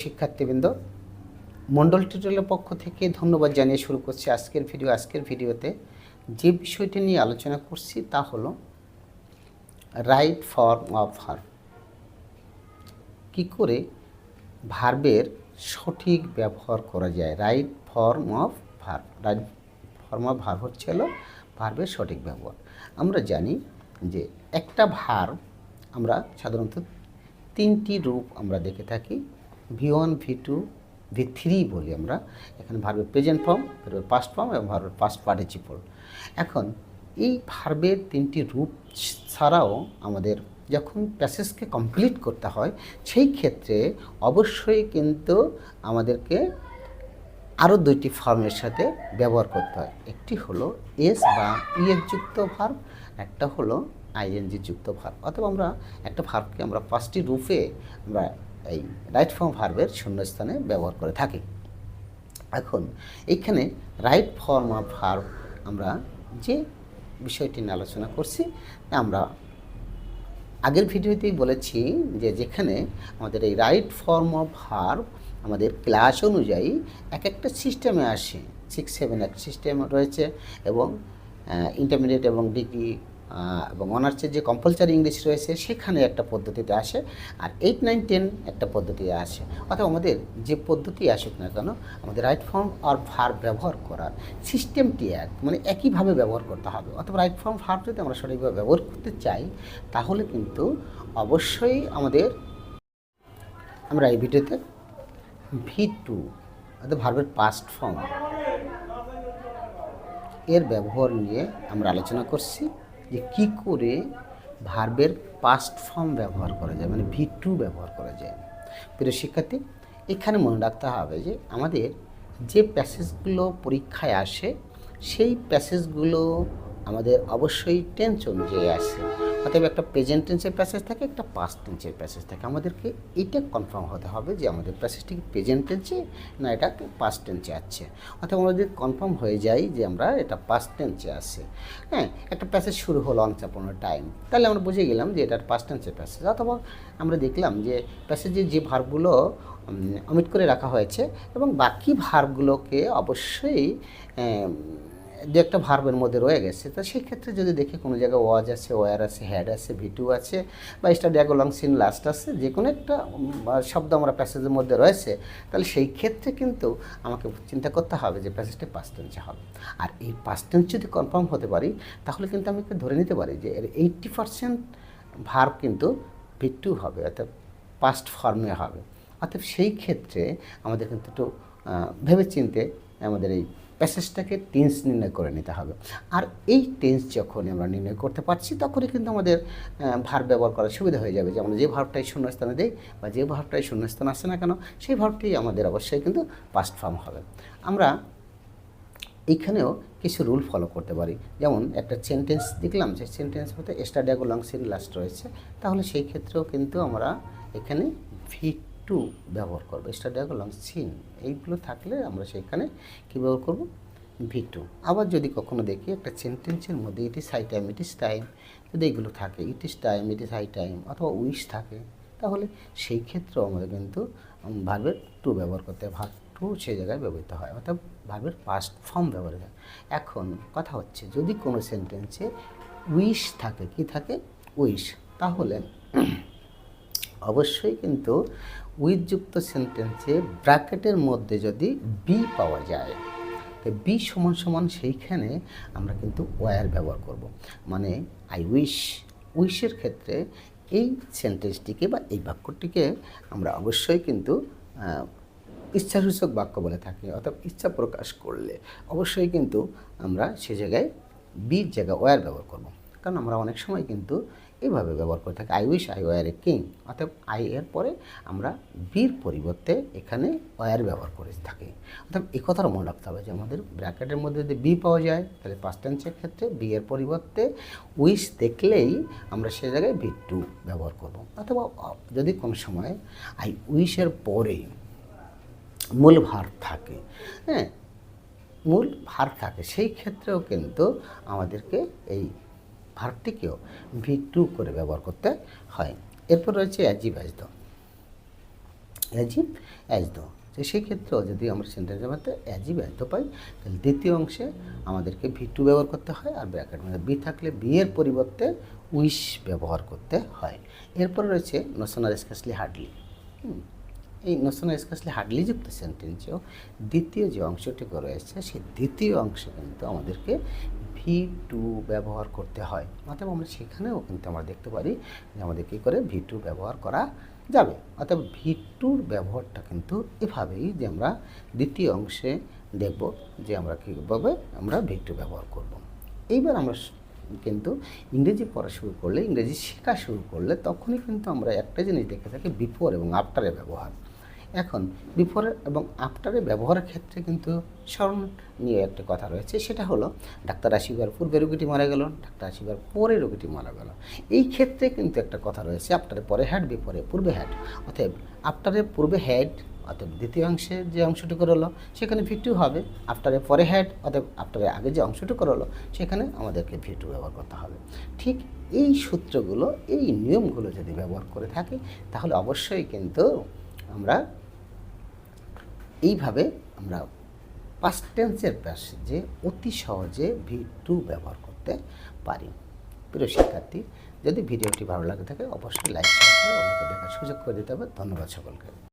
শিক্ষার্থীবৃন্দ, মন্ডল টিউটোরিয়ালের পক্ষ থেকে ধন্যবাদ জানিয়ে শুরু করছি আজকের ভিডিও। আজকের ভিডিওতে যে বিষয়টি নিয়ে আলোচনা করছি তা হলো রাইট ফর্ম অফ ভার্ব কী করে ভার্বের সঠিক ব্যবহার করা যায়? Right form of verb right form of verb হচ্ছে হলো ভার্বের সঠিক ব্যবহার। আমরা জানি যে একটা ভার্ব আমরা সাধারণত তিনটি রূপ আমরা দেখে থাকি। V one, V two, V three বলি আমরা। এখানে ভার্বের প্রেজেন্ট ফর্ম ভার্বের পাস্ট ফর্ম এবং ভার্বের পাস্ট পার্টিচিপল এখন এই ভার্বের তিনটি রূপ ছাড়াও আমাদের যখন প্যাসেজকে কমপ্লিট করতে হয়, সেই ক্ষেত্রে অবশ্যই কিন্তু আমাদেরকে আরও দুইটি ফর্মের সাথে ব্যবহার করতে হয়। একটি হলো এস বা ইএস যুক্ত ভার্ব একটা হলো আইএনজি যুক্ত ভার্ব অথবা আমরা একটা ভার্বকে আমরা পাঁচটি রূপে আমরা এই রাইট ফর্ম ভার্বের শূন্যস্থানে ব্যবহার করে থাকি। এখন এইখানে রাইট ফর্ম অফ ভার্ব আমরা যে বিষয়টি নিয়ে আলোচনা করছি আমরা আগের ভিডিওতেই বলেছি যে যেখানে আমাদের এই রাইট ফর্ম অফ ভার্ব আমাদের ক্লাস অনুযায়ী এক একটা সিস্টেমে আসে। সিক্স সেভেন এক সিস্টেম রয়েছে এবং ইন্টারমিডিয়েট এবং ডিগ্রি এবং অনার্সের যে কম্পালসারি ইংলিশ রয়েছে, সেখানে একটা পদ্ধতিতে আসে, আর এইট নাইন টেন একটা পদ্ধতিতে আসে। অর্থাৎ আমাদের যে পদ্ধতি আসুক না কেন, আমাদের রাইট ফর্ম আর ভার্ব ব্যবহার করার সিস্টেমটি এক মানে একইভাবে ব্যবহার করতে হবে। অথবা রাইট ফর্ম ভার্ব যদি আমরা সঠিকভাবে ব্যবহার করতে চাই, তাহলে কিন্তু অবশ্যই আমাদের, আমরা এই ভিডিওতে ভি টু অর্থাৎ ভার্বের পাস্ট ফর্ম এর ব্যবহার নিয়ে আমরা আলোচনা করছি। যে কি করে ভার্বের পাস্ট ফর্ম ব্যবহার করা যায় মানে ভি টু ব্যবহার করা যায়। প্রিয় শিক্ষার্থী, এখানে মনে রাখতে হবে যে আমাদের যে প্যাসেজগুলো পরীক্ষায় আসে, সেই প্যাসেজগুলো আমাদের অবশ্যই টেন্স অনুযায়ী আসে। অতএব একটা প্রেজেন্ট টেন্সের প্যাসেজ থাকে, একটা পাস্ট টেন্সের প্যাসেজ থাকে। আমাদেরকে এটা কনফার্ম হতে হবে যে আমাদের প্যাসেজটি প্রেজেন্ট টেন্সে না এটা পাস্ট টেন্সে আছে। অথবা আমরা যদি কনফার্ম হয়ে যাই যে আমরা এটা পাস্ট টেন্সে আছে। হ্যাঁ একটা প্যাসেজ শুরু হলো অনচাপনের টাইম তাহলে আমরা বুঝে গেলাম যে এটার পাস্ট টেন্সের প্যাসেজ অথবা আমরা দেখলাম যে প্যাসেজে যে ভার্বগুলো অমিট করে রাখা হয়েছে এবং বাকি ভার্বগুলোকে অবশ্যই দু একটা ভার্বের মধ্যে রয়ে গেছে। তো সেই ক্ষেত্রে যদি দেখি কোনো জায়গায় ওয়াজ আছে ওয়ার আছে হ্যাড আছে ভিটু আছে বা স্টার ড্যাগোলং সিন লাস্ট আছে যে কোনো একটা শব্দ আমরা প্যাসেজের মধ্যে রয়েছে, তাহলে সেই ক্ষেত্রে কিন্তু আমাকে চিন্তা করতে হবে যে প্যাসেজটা পাস্ট টেন্সে হবে। আর এই পাস্ট টেন্স যদি কনফার্ম হতে পারি, তাহলে কিন্তু আমি ধরে নিতে পারি যে এর এইট্টি পারসেন্ট ভার্ব কিন্তু ভিটু হবে, অর্থাৎ পাস্ট ফর্মে হবে। অর্থাৎ সেই ক্ষেত্রে আমাদের কিন্তু একটু ভেবে চিনতে আমাদের এই প্যাসেজটাকে টেন্স নির্ণয় করে নিতে হবে। আর এই টেন্স যখন আমরা নির্ণয় করতে পারছি, তখনই কিন্তু আমাদের ভার ব্যবহার করার সুবিধা হয়ে যাবে। যে যে ভার্বটাই শূন্যস্থানে দেই বা যে ভার্বটাই শূন্যস্থান আসে না কেন, সেই ভার্বটি আমাদের অবশ্যই কিন্তু পাস্ট ফর্ম হবে। আমরা এইখানেও কিছু রুল ফলো করতে পারি। যেমন একটা সেন্টেন্স দেখলাম যে সেন্টেন্স মধ্যে এক্সট্রা ড্যাগো লং সিন লাস্ট রয়েছে। তাহলে সেই ক্ষেত্রেও কিন্তু আমরা এখানে ভি টু ব্যবহার করব। এক্সট্রা ড্যাগো লং সিন, এইগুলো থাকলে আমরা সেখানে কী ব্যবহার করব? ভি টু আবার যদি কখনো দেখি একটা সেন্টেন্সের মধ্যে it is high time it is time যদি এগুলো থাকে it is time it is high time অথবা উইশ থাকে, তাহলে সেই ক্ষেত্রেও আমাদের কিন্তু ভার্বের টু ব্যবহার করতে হয়। ভার্ব টু সেই জায়গায় ব্যবহৃত হয়, অর্থাৎ ভার্বের পাস্ট ফর্ম ব্যবহার হয়। এখন কথা হচ্ছে, যদি কোনো সেন্টেন্সে উইশ থাকে, কি থাকে? উইশ তাহলে অবশ্যই কিন্তু উইথযুক্ত সেন্টেন্সে ব্র্যাকেটের মধ্যে যদি বি পাওয়া যায়, তো বি সমান সমান সেইখানে আমরা কিন্তু ওয়ার ব্যবহার করব। মানে আই উইশ উইশের ক্ষেত্রে এই সেন্টেন্সটিকে বা এই বাক্যটিকে আমরা অবশ্যই কিন্তু ইচ্ছাসূচক বাক্য বলে থাকি, অর্থাৎ ইচ্ছা প্রকাশ করলে অবশ্যই কিন্তু আমরা সে জায়গায় বির জায়গায় ওয়ার ব্যবহার করব কারণ আমরা অনেক সময় কিন্তু এইভাবে ব্যবহার করে থাকি। I wish I were a king অর্থাৎ আই এর পরে আমরা বির পরিবর্তে এখানে ওয়ার ব্যবহার করে থাকি। অর্থাৎ এই কথাটা মনে রাখতে হবে যে আমাদের ব্র্যাকেটের মধ্যে যদি বি পাওয়া যায়, তাহলে পাস্ট টেন্সের ক্ষেত্রে বি এর পরিবর্তে উইশ দেখলেই আমরা সে জায়গায় বি টু ব্যবহার করব। অথবা যদি কোনো সময় আই উইশের পরে মূল ভার থাকে হ্যাঁ মূল ভার থাকে, সেই ক্ষেত্রেও কিন্তু আমাদেরকে এই ভার্বটিকেও ভি টু করে ব্যবহার করতে হয়। এরপর রয়েছে অ্যাজিভ অ্যাজ দ অ্যাজিভ অ্যাজ দো তো সেই ক্ষেত্রেও যদি আমরা সেন্টেন্সের মধ্যে অ্যাজিভ অ্যাজ পাই, তাহলে দ্বিতীয় অংশে আমাদেরকে ভি টু ব্যবহার করতে হয় আর ব্র্যাকেট মানে বি থাকলে বি এর পরিবর্তে উইশ ব্যবহার করতে হয়। এরপর রয়েছে নোশনাল স্পেশালি হার্ডলি। এই নোশনাল স্পেশালি হার্ডলি যুক্ত সেন্টেন্সেও দ্বিতীয় যে অংশটুকু রয়েছে, সেই দ্বিতীয় অংশে কিন্তু আমাদেরকে ভি টু ব্যবহার করতে হয়? অতএব আমরা সেখানেও কিন্তু আমরা দেখতে পারি যে আমাদের কী করে ভি টু ব্যবহার করা যাবে। অতএব ভি টুর ব্যবহারটা কিন্তু এভাবেই যে আমরা দ্বিতীয় অংশে দেখব যে আমরা কীভাবে আমরা ভি টু ব্যবহার করব। এইবার আমরা কিন্তু ইংরেজি পড়া শুরু করলে, ইংরেজি শেখা শুরু করলে তখনই কিন্তু আমরা একটা জিনিস দেখে থাকি বিফোর এবং আফটারের ব্যবহার। এখন বিফোরের এবং আফটারের ব্যবহারের ক্ষেত্রে কিন্তু স্মরণীয় একটা কথা রয়েছে, সেটা হলো ডাক্তার আসিবার পূর্বে রোগীটি মারা গেল, ডাক্তার আসিবার পরে রোগীটি মারা গেল। এই ক্ষেত্রে কিন্তু একটা কথা রয়েছে আফটারের পরে হ্যাড বিফোরে পূর্বে হ্যাড অতএব আফটারের পূর্বে হ্যাড অতএব দ্বিতীয় অংশের যে অংশটুকু রলো সেখানে ভিটু হবে। আফটারের পরে হ্যাড অতএব আফটারের আগে যে অংশটুকু রলো সেখানে আমাদেরকে ভিটু ব্যবহার করতে হবে। ঠিক এই সূত্রগুলো, এই নিয়মগুলো যদি ব্যবহার করে থাকে, তাহলে অবশ্যই কিন্তু আমরা এইভাবে আমরা পাস্ট টেন্সের প্যাসেজে অতি সহজে ভি টু ব্যবহার করতে পারি। প্রিয় শিক্ষার্থী, যদি ভিডিওটি ভালো লাগে থাকে, অবশ্যই লাইক করে অন্যকে দেখার সুযোগ করে দিতে হবে। ধন্যবাদ সকলকে।